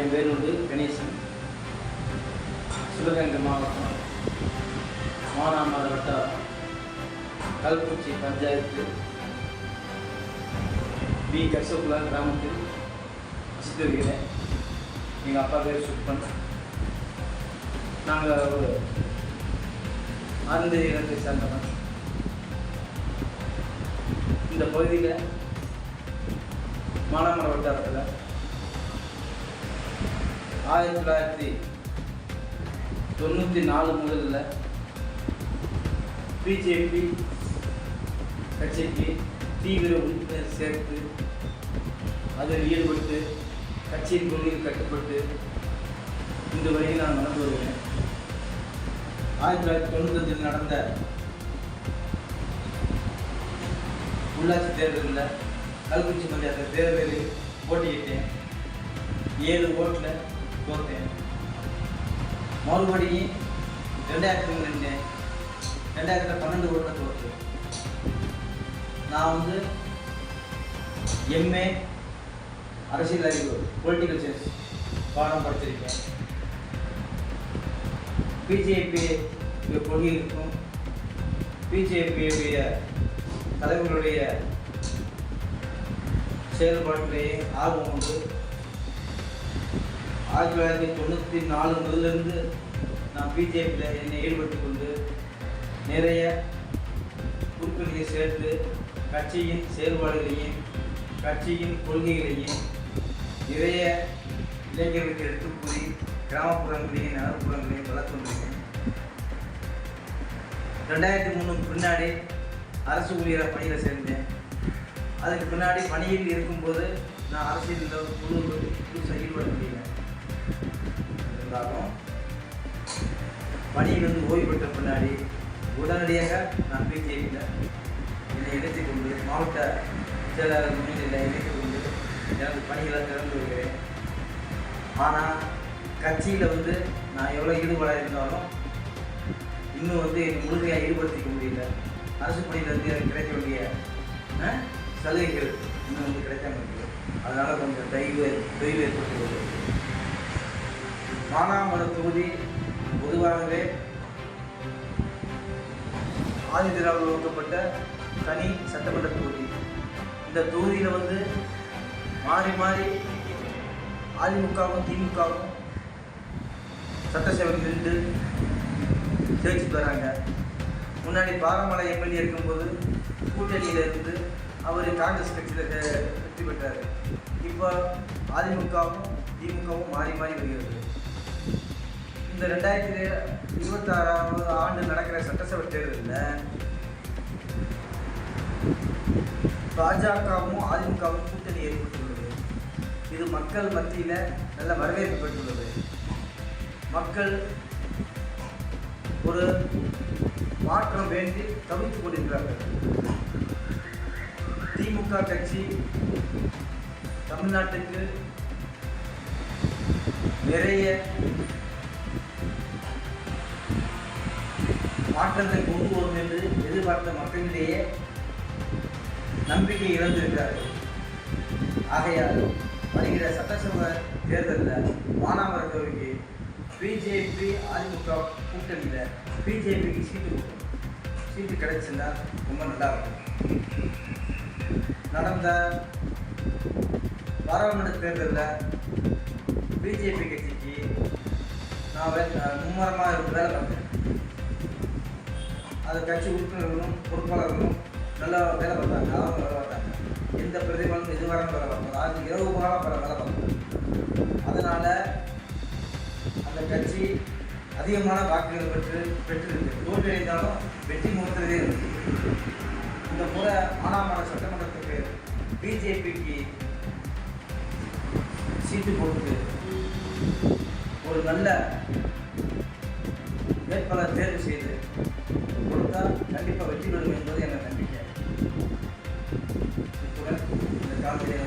என் பேர் வந்து கணேசன். சிவகங்கை மாவட்டம். மானாமலை வட்டம் கல்பூச்சி பஞ்சாயத்து. பி கசகுலா கிராமத்தில் வசித்து வருகிறேன் எங்கள் அப்பா பேர் சுப்பன். நாங்கள் ஒரு ஆனந்த இனத்தை சேர்ந்தவன். இந்த பகுதியில் மானாமலை வட்டாரத்தில் ஆயிரத்தி தொள்ளாயிரத்தி தொண்ணூற்றி நாலு முதல்ல பிஜேபி கட்சிக்கு தீவிர உறுப்பினர் சேர்த்து அதில் ஈடுபட்டு கட்சியின் கொள்கையில் கட்டுப்பட்டு இந்த வரைக்கும் நான் நடந்து வருகிறேன். ஆயிரத்தி தொள்ளாயிரத்தி தொண்ணூத்தஞ்சில் நடந்த உள்ளாட்சி தேர்தலில் கல்குச்சி பஞ்சாயத்து தேர்தலில் போட்டியிட்டேன். ஏழு ஓட்டில் மறுபடி ரெண்டாயிரத்தி ரெண்டு ரெண்டாயிரத்தி பன்னெண்டு வருடம் தோற்று நான் வந்து எம்ஏ அரசியல் அறிவு பொலிட்டிக்கல் சயின்ஸ் பாடம் படிச்சிருக்கேன். பிஜேபி கொள்கைகளுக்கும் பிஜேபியுடைய தலைவர்களுடைய செயல்பாட்டிலேயே ஆர்வம் உண்டு. ஆயிரத்தி தொள்ளாயிரத்தி தொண்ணூற்றி நாலு முதலிருந்து நான் பிஜேபியில் என்னை ஈடுபட்டு கொண்டு நிறைய உறுப்பினர்களை சேர்த்து கட்சியின் செயல்பாடுகளையும் கட்சியின் கொள்கைகளையும் நிறைய இளைஞர்களுக்கு எடுத்து கூறி கிராமப்புறங்களையும் நகர்ப்புறங்களையும் வளர்த்து வந்திருக்கேன் ரெண்டாயிரத்தி மூணுக்கு பின்னாடி அரசு ஊழியராக பணியில் சேர்ந்தேன். அதுக்கு பின்னாடி பணியில் இருக்கும்போது நான் அரசியலில் புது புதுசாக ஈடுபட முடியல. இருந்தாலும் பணியிலிருந்து ஓய்வு பெற்ற பின்னாடி உடனடியாக நான் பிஜேபியில் என்னை இணைத்துக் கொண்டு மாவட்ட செயலாளர் முன்னிலையில் இணைத்துக் கொண்டு எனது பணிகளை திறந்து வருகிறேன். ஆனால் கட்சியில் வந்து நான் எவ்வளோ ஈடுபாடாக இருந்தாலும் இன்னும் வந்து என்னை முழுமையாக ஈடுபடுத்திக்க முடியல. அரசு பணியிலிருந்து எனக்கு கிடைக்க வேண்டிய சலுகைகள் இன்னும் வந்து கிடைக்காம இருக்குது. அதனால் கொஞ்சம் தெய்வ தெய்வ ஏற்பட்டுள்ளது. மானாமலை தொகுதி பொதுவாகவே ஆதிதிராவில் ஒதுக்கப்பட்ட தனி சட்டமன்ற தொகுதி. இந்த தொகுதியில் வந்து மாறி மாறி அதிமுகவும் திமுகவும் சட்டசபையில் நின்று ஜெயிச்சுட்டு வராங்க. முன்னாடி பாரமலை எம்எல்ஏ இருக்கும்போது கூட்டணியில் இருந்து அவர் காங்கிரஸ் கட்சியில் வெற்றி பெற்றார். இப்போ அதிமுகவும் திமுகவும் மாறி மாறி வருகிறது. இந்த ரெண்டாயிரத்தி இருபத்தாறாவது ஆண்டு நடக்கிற சட்டசபை தேர்தலில் பாஜகவும் அதிமுகவும் கூட்டணி ஏற்பட்டுள்ளது. இது மக்கள் மத்தியில் நல்ல வரவேற்பு பெற்றுள்ளது. மக்கள் ஒரு மாற்றம் வேண்டி தவித்துக் கொண்டிருக்கிறார்கள். திமுக கட்சி தமிழ்நாட்டுக்கு நிறைய மாற்றத்தை கொண்டு வரும் என்று எதிர்பார்த்த மக்களிடையே நம்பிக்கை இழந்திருக்கிறார்கள். ஆகையால் வருகிற சட்டசபை தேர்தலில் மானாமர தொகுதிக்கு பிஜேபி அதிமுக கூட்டணியில் பிஜேபிக்கு சீட்டு சீட்டு கிடைச்சுன்னா ரொம்ப நல்லா இருக்கும். நடந்த பாராளுமன்ற தேர்தலில் பிஜேபி கட்சிக்கு நான் மும்முரமாக மும்மரமாக இருந்து வேலை பார்த்தேன். அது கட்சி உறுப்பினர்களும் பொறுப்பாளர்களும் நல்லா வேலை பார்த்தாங்க அவங்க வேலை பார்த்தாங்க. எந்த பிரதிபலனும் எதுவாக வேலை பார்த்தாங்க அது இரவு பகலாக பல வேலை பார்த்தாங்க அதனால் அந்த கட்சி அதிகமான வாக்குகள் பெற்று பெற்றிருக்கு. தோல்வியடைந்தாலும் வெற்றி முகத்திலே இருக்கு. இந்த முறை மானாமர சட்டமன்றத்துக்கு பிஜேபிக்கு சீட்டு கொடுத்து ஒரு நல்ல வேட்பாளர் தேர்வு செய்து கொடுத்தா கண்டிப்பாக வெற்றி பெறும் என்பது எனக்கு நம்பிக்கை. இத்துடன் இந்த காலத்திலே